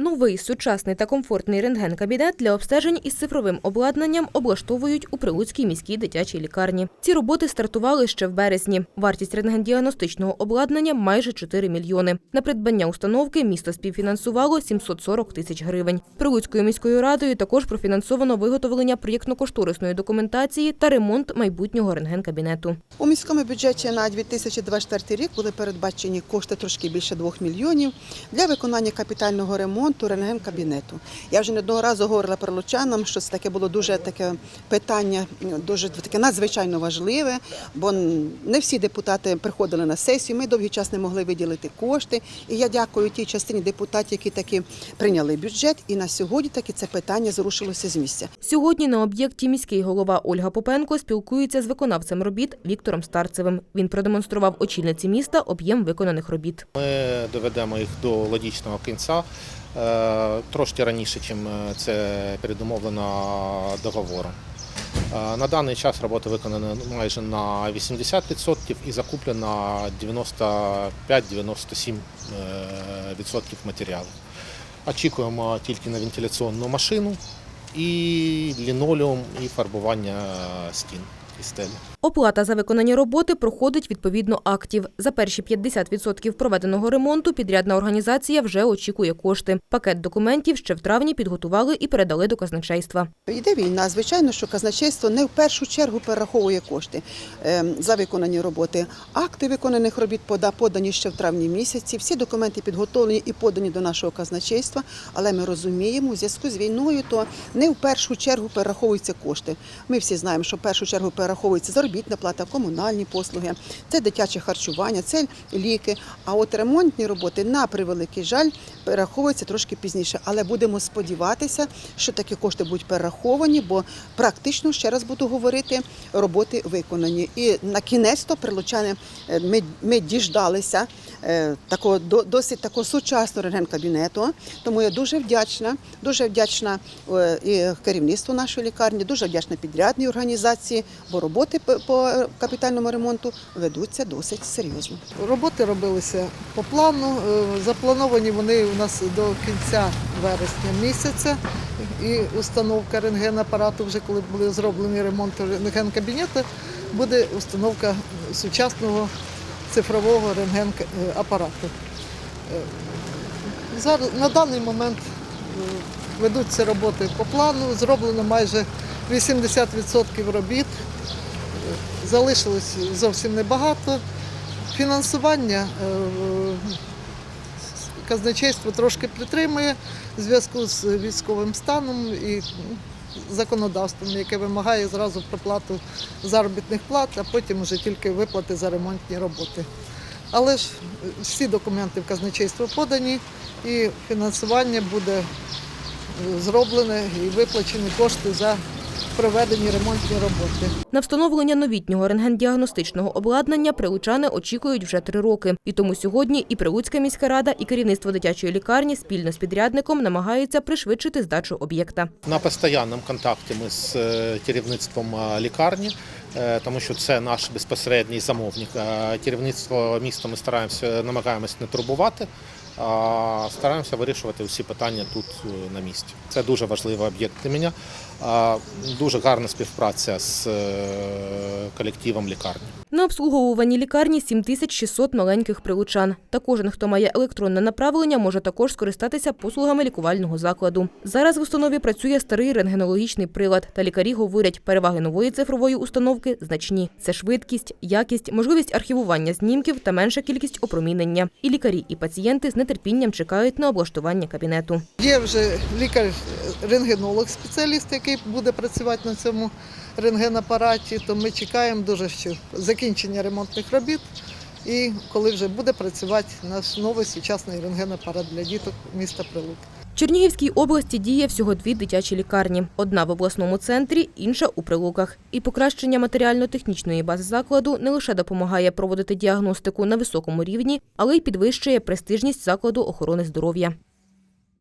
Новий сучасний та комфортний рентген-кабінет для обстежень із цифровим обладнанням облаштовують у Прилуцькій міській дитячій лікарні. Ці роботи стартували ще в березні. Вартість рентген-діагностичного обладнання майже 4 мільйони. На придбання установки місто співфінансувало 740 тисяч гривень. Прилуцькою міською радою також профінансовано виготовлення проєктно-кошторисної документації та ремонт майбутнього рентген-кабінету. У міському бюджеті на 2024 рік були передбачені кошти трошки більше 2 мільйонів для виконання капітального ремонту рентген-кабінету. Я вже не одного разу говорила прилучанам, що це таке було дуже таке питання, дуже таке надзвичайно важливе, бо не всі депутати приходили на сесію. Ми довгий час не могли виділити кошти. І я дякую тій частині депутатів, які таки прийняли бюджет. І на сьогодні таки це питання зрушилося з місця. Сьогодні на об'єкті міський голова Ольга Попенко спілкується з виконавцем робіт Віктором Старцевим. Він продемонстрував очільниці міста об'єм виконаних робіт. Ми доведемо їх до логічного кінця трошки раніше, чим це передумовлено договором. Е, На даний час робота виконана майже на 80% і закуплено 95-97% матеріалу. Очікуємо тільки на вентиляційну машину і лінолеум, і фарбування стін і стелі. Оплата за виконані роботи проходить відповідно актів. За перші 50% проведеного ремонту підрядна організація вже очікує кошти. Пакет документів ще в травні підготували і передали до казначейства. Йде війна. Звичайно, що казначейство не в першу чергу перераховує кошти е, за виконані роботи. Акти виконаних робіт подані ще в травні місяці. Всі документи підготовлені і подані до нашого казначейства. Але ми розуміємо, у зв'язку з війною, то не в першу чергу перераховуються кошти. Ми всі знаємо, що в першу чергу перераховується заробітна плата, комунальні послуги, це дитяче харчування, це ліки. А от ремонтні роботи, на превеликий жаль, перераховуються трошки пізніше. Але будемо сподіватися, що такі кошти будуть перераховані, бо практично, ще раз буду говорити, роботи виконані. І на кінець то прилучани е, ми, ми діждалися е, такого до- досить такого сучасного рентген-кабінету. Тому я дуже вдячна, дуже вдячна е, і керівництву нашої лікарні, дуже вдячна підрядній організації, бо роботи по- капітальному ремонту ведуться досить серйозно. Роботи робилися по плану. Е, Заплановані вони у нас до кінця вересня місяця. І установка рентген-апарату, вже коли буде зроблений ремонт рентген-кабінету, буде установка сучасного цифрового рентген-апарату. Е, Зараз на даний момент е, ведуться роботи по плану. Зроблено майже 80% робіт. Залишилось зовсім небагато. Фінансування е, казначейство трошки підтримує в зв'язку з військовим станом і законодавством, яке вимагає зразу проплату заробітних плат, а потім вже тільки виплати за ремонтні роботи. Але ж всі документи в казначейство подані і фінансування буде е, зроблене і виплачені кошти за проведені ремонтні роботи. На встановлення новітнього рентген-діагностичного обладнання прилучани очікують вже три роки. І тому сьогодні і Прилуцька міська рада, і керівництво дитячої лікарні спільно з підрядником намагаються пришвидшити здачу об'єкта. На постійному контакті ми з е, керівництвом е, лікарні, е, тому що це наш безпосередній замовник. Керівництво міста ми стараємося, намагаємось не турбувати, стараємося вирішувати всі питання тут е, на місці. Це дуже важливий об'єкт для мене. Дуже гарна співпраця з е, колективом лікарні. На обслуговуванні лікарні 7600 маленьких прилучан. Та кожен, хто має електронне направлення, може також скористатися послугами лікувального закладу. Зараз в установі працює старий рентгенологічний прилад, та лікарі говорять, переваги нової цифрової установки значні. Це швидкість, якість, можливість архівування знімків та менша кількість опромінення. І лікарі, і пацієнти з нетерпінням чекають на облаштування кабінету. Є вже лікар-рентгенолог, спеціаліст, який буде працювати на цьому рентгенапараті, то ми чекаємо дуже що закінчення ремонтних робіт. І коли вже буде працювати наш новий сучасний рентгенапарат для діток міста Прилук. В Чернігівській області діє всього дві дитячі лікарні: одна в обласному центрі, інша у прилуках. І покращення матеріально-технічної бази закладу не лише допомагає проводити діагностику на високому рівні, але й підвищує престижність закладу охорони здоров'я.